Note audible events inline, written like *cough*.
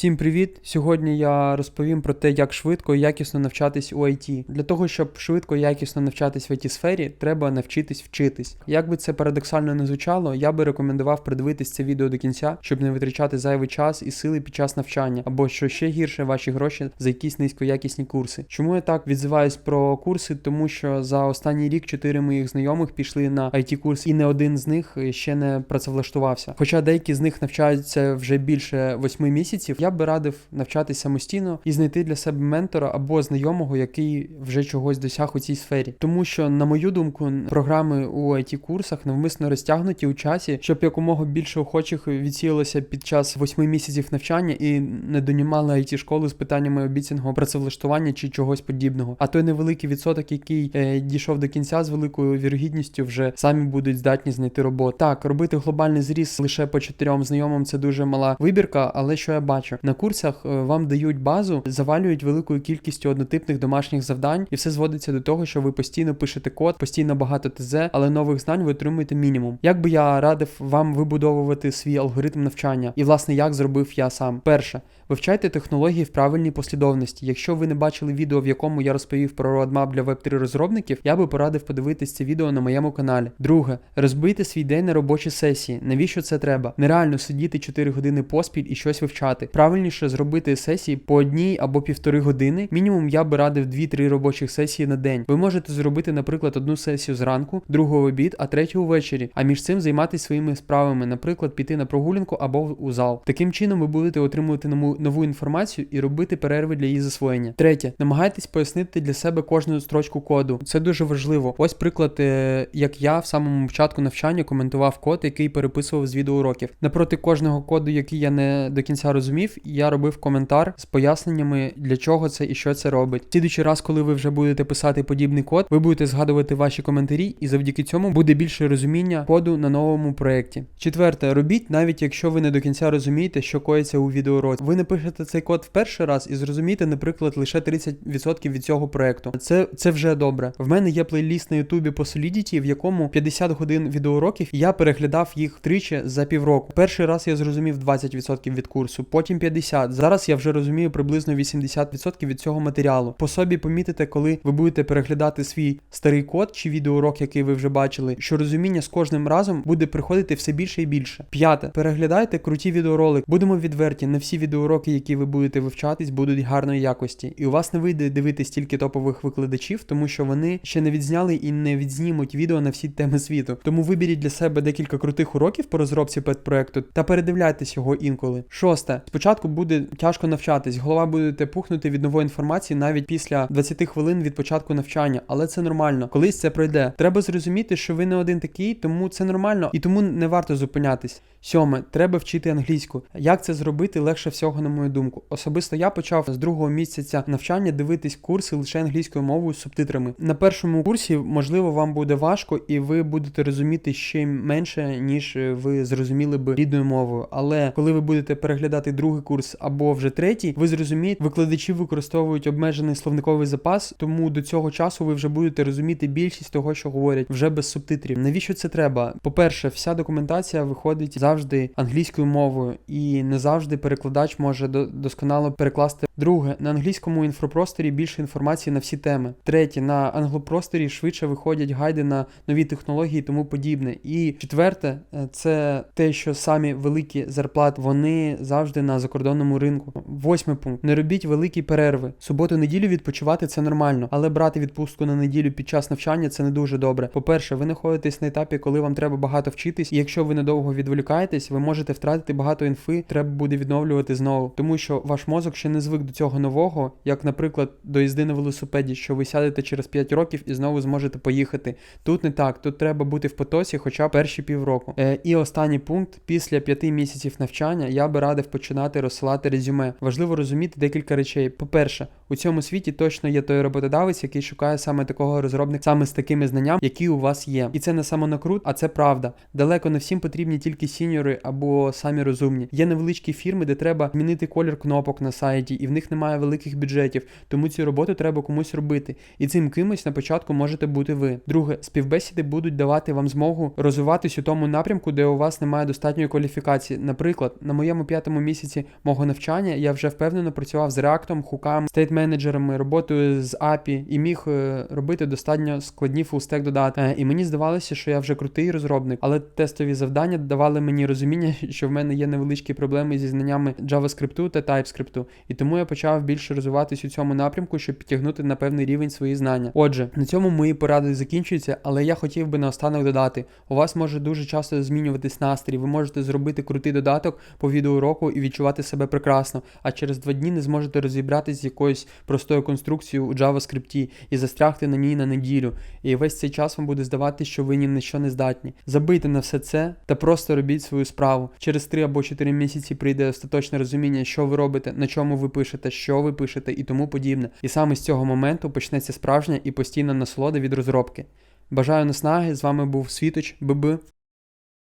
Всім привіт! Сьогодні я розповім про те, як швидко і якісно навчатись у IT. Для того, щоб швидко і якісно навчатись в it сфері, треба навчитись вчитись. Як би це парадоксально не звучало, я би рекомендував придивитись це відео до кінця, щоб не витрачати зайвий час і сили під час навчання, або що ще гірше, ваші гроші за якісь низькоякісні курси. Чому я так відзиваюсь про курси? Тому що за останній рік чотири моїх знайомих пішли на it курс, і не один з них ще не працевлаштувався. Хоча деякі з них навчаються вже більше восьми місяців, я би радив навчатись самостійно і знайти для себе ментора або знайомого, який вже чогось досяг у цій сфері. Тому що, на мою думку, програми у it курсах навмисно розтягнуті у часі, щоб якомога більше охочих відсіялося під час восьми місяців навчання і не донімали it школи з питаннями обіцяного працевлаштування чи чогось подібного. А той невеликий відсоток, який е, дійшов до кінця з великою вірогідністю, вже самі будуть здатні знайти роботу. Так, робити глобальний зріз лише по чотирьом знайомим це дуже мала вибірка, але що я бачу? На курсах е, вам дають базу, завалюють великою кількістю однотипних домашніх завдань, і все зводиться до того, що ви постійно пишете код, постійно багато ТЗ, але нових знань ви отримуєте мінімум. Як би я радив вам вибудовувати свій алгоритм навчання, і власне як зробив я сам. Перше, вивчайте технології в правильній послідовності. Якщо ви не бачили відео, в якому я розповів про родмап для Web3 розробників, я би порадив подивитись це відео на моєму каналі. Друге, розбийте свій день на робочі сесії. Навіщо це треба? Нереально сидіти 4 години поспіль і щось вивчати. Правильніше зробити сесії по одній або півтори години. Мінімум я би радив 2-3 робочих сесії на день. Ви можете зробити, наприклад, одну сесію зранку, другу в обід, а третю ввечері. А між цим займатися своїми справами, наприклад, піти на прогулянку або у зал. Таким чином ви будете отримувати нову, нову інформацію і робити перерви для її засвоєння. Третє, намагайтесь пояснити для себе кожну строчку коду. Це дуже важливо. Ось приклад, е, як я в самому початку навчання коментував код, який переписував з відеоуроків. Напроти кожного коду, який я не до кінця розумів, я робив коментар з поясненнями, для чого це і що це робить. Слідуючий раз, коли ви вже будете писати подібний код, ви будете згадувати ваші коментарі, і завдяки цьому буде більше розуміння коду на новому проєкті. Четверте, робіть, навіть якщо ви не до кінця розумієте, що коїться у відеоуроці. Ви напишете цей код в перший раз і зрозумієте, наприклад, лише 30% від цього проєкту. Це це вже добре. В мене є плейліст на Ютубі по Solidity, в якому 50 годин відеоуроків, я переглядав їх тричі за півроку. Перший раз я зрозумів 20% від курсу, потім 50%. Зараз я вже розумію приблизно 80% від цього матеріалу. По собі помітите, коли ви будете переглядати свій старий код чи відеоурок, який ви вже бачили, що розуміння з кожним разом буде приходити все більше і більше. П'яте, переглядайте круті відеоролики. Будемо відверті, не всі відеоуроки, які ви будете вивчатись, будуть гарної якості. І у вас не вийде дивитись тільки топових викладачів, тому що вони ще не відзняли і не відзнімуть відео на всі теми світу. Тому виберіть для себе декілька крутих уроків по розробці педпроекту та передивляйтесь його інколи. Шосте, спочатку буде тяжко навчатись, голова будете пухнути від нової інформації навіть після 20 хвилин від початку навчання, але це нормально. Колись це пройде. Треба зрозуміти, що ви не один такий, тому це нормально і тому не варто зупинятись. Сьоме, треба вчити англійську. Як це зробити легше всього, на мою думку. Особисто я почав з другого місяця навчання дивитись курси лише англійською мовою з субтитрами. На першому курсі, можливо, вам буде важко, і ви будете розуміти ще менше, ніж ви зрозуміли би рідною мовою. Але коли ви будете переглядати другий курс або вже третій, ви зрозумієте, викладачі використовують обмежений словниковий запас, тому до цього часу ви вже будете розуміти більшість того, що говорять, вже без субтитрів. Навіщо це треба? По-перше, вся документація виходить завжди англійською мовою, і не завжди перекладач може досконало перекласти. Друге, на англійському інфопросторі більше інформації на всі теми. Третє, на англопросторі швидше виходять гайди на нові технології і тому подібне. І четверте, е, це те, що самі великі зарплати вони завжди на закордонному ринку. Восьмий пункт: не робіть великі перерви. Суботу-неділю відпочивати це нормально, але брати відпустку на неділю під час навчання це не дуже добре. По-перше, ви знаходитесь на етапі, коли вам треба багато вчитись, і якщо ви недовго відволікаєтесь, ви можете втратити багато інфи, треба буде відновлювати знову, тому що ваш мозок ще не звик до цього нового, як, наприклад, до їзди на велосипеді, що ви сядете через 5 років і знову зможете поїхати. Тут не так, тут треба бути в потоці, хоча перші півроку. Е, І останній пункт: після 5 місяців навчання я би радив починати розсилати резюме. Важливо розуміти декілька речей. По-перше, у цьому світі точно є той роботодавець, який шукає саме такого розробника, саме з такими знаннями, які у вас є. І це не самонакрут, а це правда. Далеко не всім потрібні тільки сіньори або самі розумні. Є невеличкі фірми, де треба змінити колір кнопок на сайті, і в них немає великих бюджетів, тому цю роботу треба комусь робити. І цим кимось на початку можете бути ви. Друге, співбесіди будуть давати вам змогу розвиватись у тому напрямку, де у вас немає достатньої кваліфікації. Наприклад, на моєму п'ятому місяці мого навчання я вже впевнено працював з реактом, хуками, стейт-менеджерами, роботою з API і міг е, робити достатньо складні фулстек додати. Е, і мені здавалося, що я вже крутий розробник, але тестові завдання давали мені розуміння, *laughs* що в мене є невеличкі проблеми зі знаннями JavaScript та TypeScript, і тому я почав більше розвиватись у цьому напрямку, щоб підтягнути на певний рівень свої знання. Отже, на цьому мої поради закінчуються, але я хотів би наостанок додати: у вас може дуже часто змінюватись настрій. Ви можете зробити крутий додаток по відеоуроку і відчувати себе прекрасно, а через два дні не зможете розібратись з якоюсь простою конструкцією у JavaScript і застрягти на ній на неділю. І весь цей час вам буде здавати, що ви ні на що не здатні. Забийте на все це та просто робіть свою справу. Через 3 або 4 місяці прийде остаточне розуміння, що ви робите, на чому ви пишете, що ви пишете і тому подібне. І саме з цього моменту почнеться справжня і постійна насолода від розробки. Бажаю наснаги, з вами був Світоч, ББ.